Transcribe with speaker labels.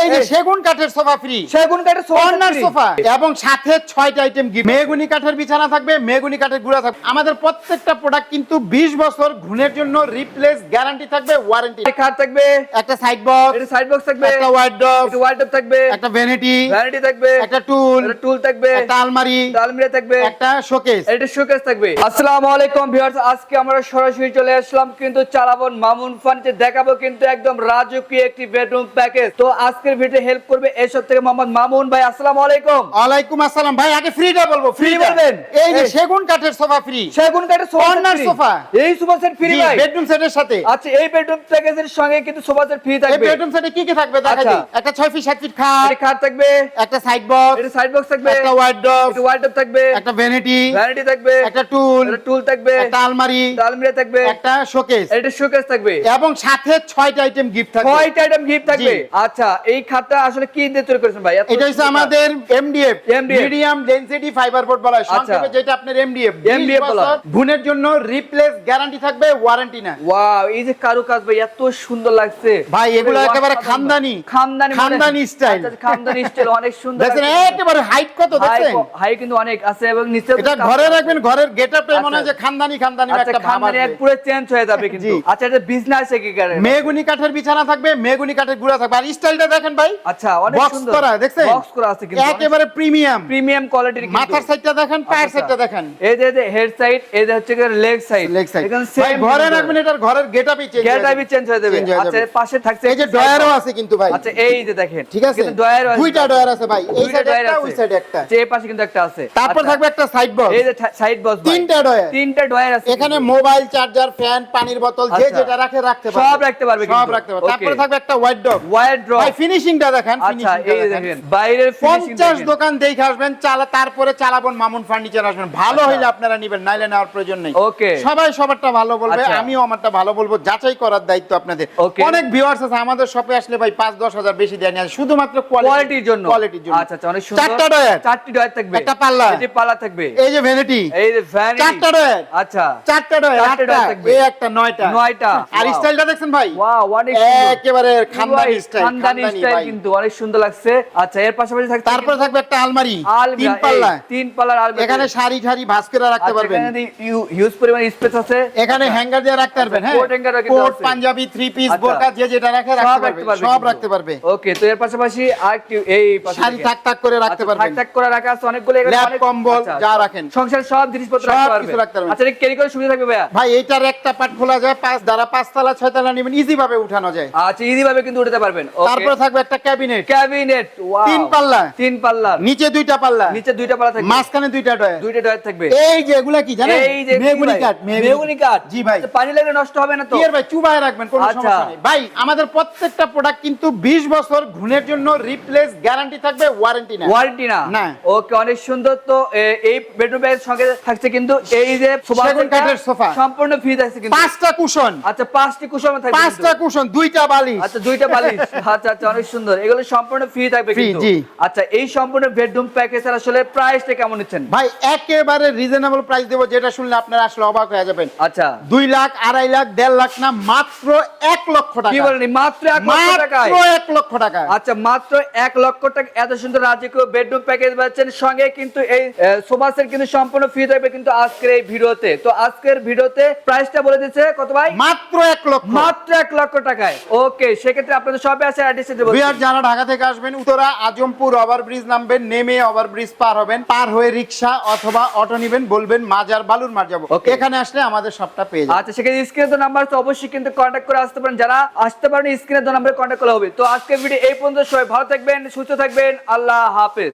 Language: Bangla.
Speaker 1: এই যে সেগুন কাঠের সোফা ফ্রি
Speaker 2: সেগুন কাঠের সোফা
Speaker 1: কর্নার সোফা। এবং সাথে ছয়টা আইটেম গিফট মেগুনি কাঠের বিছানা থাকবে মেগুনি কাঠের গুড়া থাকবে। আমাদের প্রত্যেকটা প্রোডাক্ট কিন্তু 20 বছর ঘুণের জন্য রিপ্লেস গ্যারান্টি থাকবে ওয়ারেন্টি
Speaker 2: খাট থাকবে।
Speaker 1: একটা সাইড বক্স
Speaker 2: এটা সাইড বক্স থাকবে।
Speaker 1: একটা
Speaker 2: একটা ওয়ার্ডরোব থাকবে।
Speaker 1: একটা ভ্যানিটি
Speaker 2: ভ্যানিটি থাকবে।
Speaker 1: একটা টুল
Speaker 2: একটা টুল থাকবে।
Speaker 1: একটা আলমারি।
Speaker 2: আলমিরা থাকবে।
Speaker 1: একটা শোকেস
Speaker 2: এটা শোকেস থাকবে। আসসালামু আলাইকুম ভিউয়ার্স আজকে আমরা সরাসরি চলে আসলাম কিন্তু চালাবন মামুন ফার্নিচার। দেখাবো কিন্তু একদম রাজকীয় একটি বেডরুম প্যাকেজ তো আজকের ভিডিও হেল্প করবে এসব থেকে মোহাম্মদ মামুন ভাই আসসালামু আলাইকুম।
Speaker 1: ওয়ালাইকুম আসসালাম ভাই আগে ফ্রিটা বলব ফ্রি
Speaker 2: বলবেন?
Speaker 1: এই যে সেগুন কাঠের সোফা ফ্রি
Speaker 2: সেগুন কাঠের সোফা
Speaker 1: sofa।
Speaker 2: এই সোফা সেট ফ্রি ভাই।
Speaker 1: বেডরুম সেটের সাথে।
Speaker 2: আচ্ছা এই বেডরুম প্যাকেজের সঙ্গে কিন্তু সোফা সেট ফ্রি থাকবে।
Speaker 1: এই বেডরুম সেটে কি কি থাকবে দেখা
Speaker 2: আচ্ছা।
Speaker 1: দিই একটা 6 ফিট 7 ফিট খাট
Speaker 2: খাট থাকবে।
Speaker 1: একটা সাইড বক্স
Speaker 2: এটা সাইড বক্স থাকবে।
Speaker 1: একটা ওয়ার্ড্রপ
Speaker 2: একটা ওয়ার্ডরোব থাকবে।
Speaker 1: একটা ভ্যানিটি
Speaker 2: ভ্যানিটি থাকবে।
Speaker 1: একটা টুল
Speaker 2: একটা টুল থাকবে।
Speaker 1: একটা আলমারি
Speaker 2: আলমিরা থাকবে।
Speaker 1: একটা শোকেস
Speaker 2: এটা শোকেস থাকবে।
Speaker 1: এবং সাথে ছয়টা আইটেম গিফট থাকবে।
Speaker 2: কয়টা আইটেম গিফট থাকবে। আচ্ছা এই খাটটা আসলে কি দিয়ে তৈরি করেছেন ভাই
Speaker 1: এটা হচ্ছে আমাদের MDF medium density fibre board বলা হয়
Speaker 2: আচ্ছা।
Speaker 1: সংক্ষেপে যেটা আপনার এমডিএফ
Speaker 2: MDF বলা।
Speaker 1: গুণের জন্য রিপ্লেস গ্যারান্টি থাকবে ওয়ারেন্টি না
Speaker 2: ওয়াও এই যে কারুকাজ ভাই এত সুন্দর লাগছে
Speaker 1: ভাই, এগুলো একেবারে। খানদানি।
Speaker 2: খানদানি মানে-
Speaker 1: খানদানি style।
Speaker 2: আচ্ছা, আচ্ছা, খানদানি স্টাইল অনেক সুন্দর লাগছে।
Speaker 1: একেবারে হাইট কত
Speaker 2: হাই
Speaker 1: দেখছেন
Speaker 2: ক- হাই কিন্তু অনেক আছে এবং নিচে
Speaker 1: এটা ঘরে রাখবেন ঘরের গেটআপটাই মনে হয়। যে খানদানি খানদানি
Speaker 2: আচ্ছা
Speaker 1: একটা ভাব
Speaker 2: খানদানি এক। পুরো চেঞ্জ হয়ে যাবে কিন্তু আচ্ছা এটা বিজনেস কি করে
Speaker 1: মেগুনি কাঠের বিছানা থাকবে মেগুনি কাঠের গুড়া থাকবে আর স্টাইলটা দেখেন ভাই।
Speaker 2: আচ্ছা অনেক সুন্দর।
Speaker 1: করা দেখছেন?
Speaker 2: বক্স করা আছে কিন্তু
Speaker 1: একেবারে প্রিমিয়াম
Speaker 2: প্রিমিয়াম কোয়ালিটির কিন্তু।
Speaker 1: মাথার সাইডটা দেখেন পায়ের
Speaker 2: আচ্ছা,
Speaker 1: সাইডটা দেখেন।
Speaker 2: এই যে যে হেড সাইড এই যে হচ্ছে লেগ সাইড
Speaker 1: লেগ সাইড
Speaker 2: এখানে সেম
Speaker 1: ঘরে রাখবেন এটার ঘরের গেটআপই চেঞ্জ
Speaker 2: গেটআপই চেঞ্জ হয়ে যাবে। আচ্ছা পাশে থাকছে
Speaker 1: এই যে ডয়ারও আছে কিন্তু ভাই।
Speaker 2: আচ্ছা এই যে দেখেন।
Speaker 1: ঠিক আছে?
Speaker 2: কিন্তু ডয়ারও আছে।
Speaker 1: দুইটা ডয়ার আছে ভাই। এই সাইডে একটা ওই সাইডে একটা।
Speaker 2: যে পাশে কিন্তু একটা আছে।
Speaker 1: তারপর
Speaker 2: আচ্ছা,
Speaker 1: থাকবে একটা সাইড বক্স
Speaker 2: এই যে সাইড বক্স
Speaker 1: তিনটা ডয়ার
Speaker 2: তিনটা ডয়ার আছে।
Speaker 1: এখানে মোবাইল চার্জার ফ্যান পানির বোতল যে
Speaker 2: আচ্ছা।
Speaker 1: যেটা রাখে রাখতে পারবে।
Speaker 2: সব রাখতে পারবে
Speaker 1: সব রাখতে পারবে. তারপরে থাকবে একটা হোয়াইট ডগ
Speaker 2: ওয়াইড ড্রপ
Speaker 1: ফিনিশিংটা দেখেন
Speaker 2: আচ্ছা এই
Speaker 1: দেখেন।
Speaker 2: বাইরের ফিনিশিং
Speaker 1: 50 দোকান দেখে আসবেন চালা তারপরে চালাবন মামুন ফার্নিচার আসবেন। ভালো
Speaker 2: আচ্ছা।
Speaker 1: হইলে আপনারা নিবেন নাইলে নেওয়ার প্রয়োজন নেই।
Speaker 2: Okay.
Speaker 1: সবাই সবারটা ভালো বলবে
Speaker 2: আচ্ছা।
Speaker 1: আমিও আমারটা ভালো বলব যাচাই করার দায়িত্ব আপনাদের। অনেক ভিউয়ার্স আছে আমাদের শপে আসলে ভাই 5 10 হাজার বেশি দেয় না শুধুমাত্র
Speaker 2: কোয়ালিটির জন্য।
Speaker 1: কোয়ালিটির জন্য।
Speaker 2: আচ্ছা আচ্ছা অনেক সুন্দর।
Speaker 1: চারটা ডয়ার
Speaker 2: চারটি ডয়ার থাকবে।
Speaker 1: একটা পাল্লা।
Speaker 2: যে পাল্লা থাকবে।
Speaker 1: এই যে ভ্যানিটি
Speaker 2: এই যে ভ্যান
Speaker 1: চারটা ডয়ার
Speaker 2: আচ্ছা।
Speaker 1: চারটা ডয়ার
Speaker 2: চারটে ডয়ার থাকবে।
Speaker 1: এই একটা নয়টা।
Speaker 2: নয়টা।
Speaker 1: আর স্টাইলটা দেখছেন ভাই?
Speaker 2: ওয়াও অনেক সুন্দর।
Speaker 1: একেবারে খানদানি স্টাইল
Speaker 2: খানদানি স্টাইল কিন্তু অনেক সুন্দর লাগছে। আচ্ছা এর পাশাপাশি থাকছে
Speaker 1: তারপরে থাকবে একটা আলমারি তিন পাল্লা
Speaker 2: তিন পাল্লার আলমিরা।
Speaker 1: এখানে শাড়ি ঠাড়ি ভাঁজ করে রাখতে
Speaker 2: আচ্ছা,
Speaker 1: পারবেন।
Speaker 2: এখানে হিউজ পরিমাণ স্পেস আছে
Speaker 1: এখানে হ্যাঙ্গার দিয়ে রাখতে পারবেন হ্যাঁ?
Speaker 2: কোট হ্যাঙ্গার রাখতে
Speaker 1: কোট পাঞ্জাবি থ্রি পিস
Speaker 2: আচ্ছা।
Speaker 1: বোরকা যে যেটা রাখে রাখতে পারবে সব রাখতে পারবে
Speaker 2: ওকে তো এর পাশাপাশি আরেকটি এই
Speaker 1: শাড়ি
Speaker 2: থেকে।
Speaker 1: টাক টাক করে রাখতে পারবেন।
Speaker 2: থাক থাক করে রাখা আছে অনেকগুলো এখানে অনেক-
Speaker 1: কম্বল, যা রাখেন।
Speaker 2: সংসার সব জিনিসপত্র রাখতে
Speaker 1: পারবেন।
Speaker 2: আচ্ছা এটা ক্যারি করে সুবিধা থাকবে ভাইয়া?
Speaker 1: ভাই এইটার একটা পার্ট খোলা যায় পাঁচ দ্বারা পাঁচতলা ছয়তলা নেবেন ইজি ভাবে উঠানো যায়।
Speaker 2: আচ্ছা ইজি ভাবে কিন্তু উঠাতে পারবেন।
Speaker 1: তারপর থাকবে একটা ক্যাবিনেট।
Speaker 2: ক্যাবিনেট
Speaker 1: তিন পাল্লা।
Speaker 2: তিন পাল্লা।
Speaker 1: নিচে দুইটা পাল্লা।
Speaker 2: নিচে দুইটা পাল্লা থাকবে।
Speaker 1: মাঝখানে দুইটা ডয়ার
Speaker 2: দুইটা ডয়ার থাকবে।
Speaker 1: এই যে এগুলা কি জানেন?
Speaker 2: এই যে
Speaker 1: মেগুনি? কাঠ
Speaker 2: মেহগনি। কাঠ।
Speaker 1: জি ভাই।
Speaker 2: আচ্ছা, পানি লাগলে নষ্ট হবে না তো?
Speaker 1: এর ভাই চুবায় রাখবেন কোনো
Speaker 2: আচ্ছা।
Speaker 1: সমস্যা নেই। ভাই আমাদের প্রত্যেকটা প্রোডাক্ট কিন্তু 20 বছর ঘুণের জন্য রিপ্লেস গ্যারান্টি থাকবে ওয়ারেন্টি না
Speaker 2: ওয়ারেন্টি না?
Speaker 1: না।
Speaker 2: ওকে অনেক সুন্দর তো এই বেডরুম এর সঙ্গে থাকছে কিন্তু এই যে সোফা
Speaker 1: কাঠের সোফা।
Speaker 2: সম্পূর্ণ ফ্রি থাকছে কিন্তু।
Speaker 1: পাঁচটা কুশন
Speaker 2: আচ্ছা পাঁচটি কুশন থাকবে
Speaker 1: পাঁচটা কুশন দুইটা বালিশ।
Speaker 2: আচ্ছা দুইটা বালিশ। আচ্ছা আচ্ছা অনেক সুন্দর। এগুলো সম্পূর্ণ ফ্রি থাকবে কিন্তু। আচ্ছা এই সম্পূর্ণ বেডরুম প্যাকেজ আসলে প্রাইসটা কেমন নিচ্ছেন?
Speaker 1: ভাই একেবারে রিজনেবল প্রাইস দেবো যেটা শুনলে আপনারা আসলে অবাক হয়ে যাবেন।
Speaker 2: আচ্ছা।
Speaker 1: লাখ আড়াই লাখ দেড় লাখ না মাত্র লক্ষ
Speaker 2: কি বলেন মাত্র লক্ষ টাকায়?
Speaker 1: মাত্র লক্ষ টাকা।
Speaker 2: আচ্ছা মাত্র লক্ষ টাকা। এত সুন্দর রাজকীয় বেডরুম প্যাকেজ পাচ্ছেন। সঙ্গে কিন্তু এই সোফা সেট কিন্তু সম্পূর্ণ ফ্রি থাকবে কিন্তু আজকের এই ভিডিওতে। তো আজকের ভিডিওতে প্রাইসটা বলে দিচ্ছে কত ভাই?
Speaker 1: মাত্র এক লক্ষ।
Speaker 2: মাত্র এক লক্ষ টাকায়। ওকে সেক্ষেত্রে আপনাদের সবে আছে অ্যাড্রেসে
Speaker 1: বিহার যারা ঢাকা থেকে আসবেন উত্তরা আজমপুর ওভারব্রিজ নামবেন নেমে ওভারব্রিজ পার হবেন পার হয়ে রিক্সা অথবা অটো নেবেন বলবেন মাজার বালুর মার যাব. এখানে আসলে আমাদের সবটা পেয়ে যাবেন।
Speaker 2: আচ্ছা সেখানে স্ক্রিনে তো নাম্বার তো অবশ্যই কিন্তু কন্ট্যাক্ট করে আসতে পারেন। যারা আসতে পারেন স্ক্রিনে তো নাম্বারে কন্ট্যাক্ট করা হবে। তো আজকের ভিডিও এই পর্যন্ত সবাই ভালো থাকবেন সুস্থ থাকবেন আল্লাহ হাফেজ।